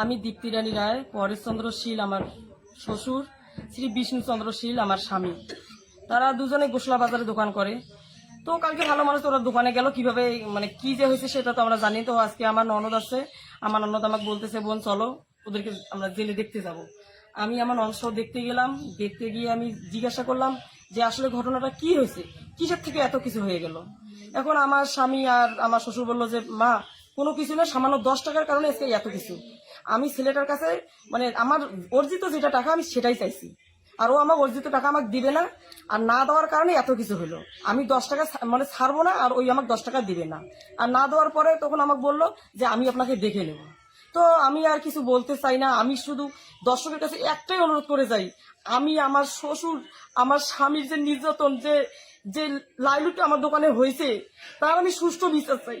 আমি দীপ্তি রানী রায়, পরেশচন্দ্র শীল আমার শ্বশুর, শ্রী বিষ্ণুচন্দ্র শীল আমার স্বামী। তারা দুজনে গোসলা বাজারে দোকান করে। তো কালকে ভালো মানুষ ওরা দোকানে গেল, কীভাবে মানে কি যে হয়েছে সেটা তো আমরা জানি। তো আজকে আমার ননদ আছে, আমার ননদ আমাকে বলতেছে, বোন, চলো, ওদেরকে আমরা জেলে দেখতে যাব। আমি আমার অংশ দেখতে গেলাম, দেখতে গিয়ে আমি জিজ্ঞাসা করলাম যে, আসলে ঘটনাটা কি হয়েছে? কিসের থেকে এত কিছু হয়ে গেল? এখন আমার স্বামী আর আমার শ্বশুর বলল যে, মা কোনো কিছু না, সামান্য দশ টাকার কারণে আজকে এত কিছু। আমি ছেলেটার কাছে মানে আমার অর্জিত যেটা টাকা, আমি সেটাই চাইছি। আর ও আমার অর্জিত টাকা আমাকে দিবে না, আর না দেওয়ার কারণে এত কিছু হলো। আমি দশ টাকা মানে ছাড়বো না, আর ওই আমাকে দশ টাকা দিবে না। আর না দেওয়ার পরে তখন আমাকে বলল যে, আমি আপনাকে দেখে নেব। তো আমি আর কিছু বলতে চাই না। আমি শুধু দর্শকের কাছে একটাই অনুরোধ করে যাই, আমি আমার শ্বশুর, আমার স্বামীর যে নির্যাতন, যে যে লাইলুটা আমার দোকানে হয়েছে, তার আমি সুষ্ঠু বিচার চাই।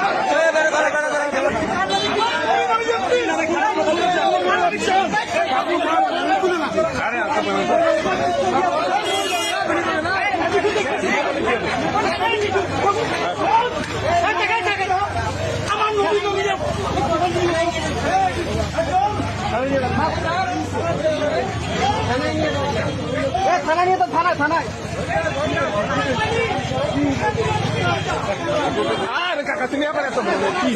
থানা নিয়ে তো থানায় থানায় আরে কাকা তুমি আবার এত বলো কি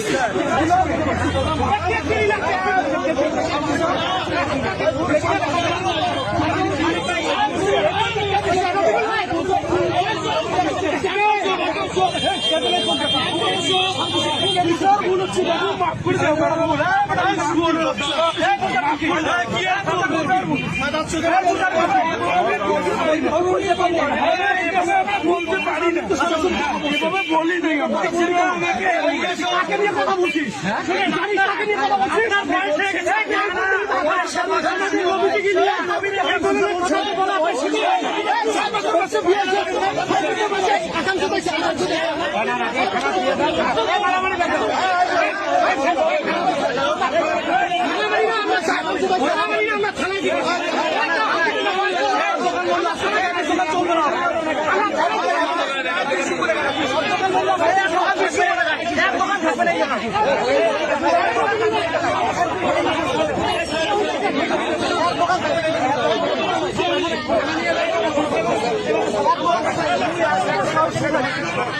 বলতে পারি না এভাবে বলি নাই আমরা কাকে কথা বলছিস জানিস কাকে নিয়ে কথা বলছিস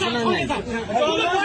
শব্দ বলছিস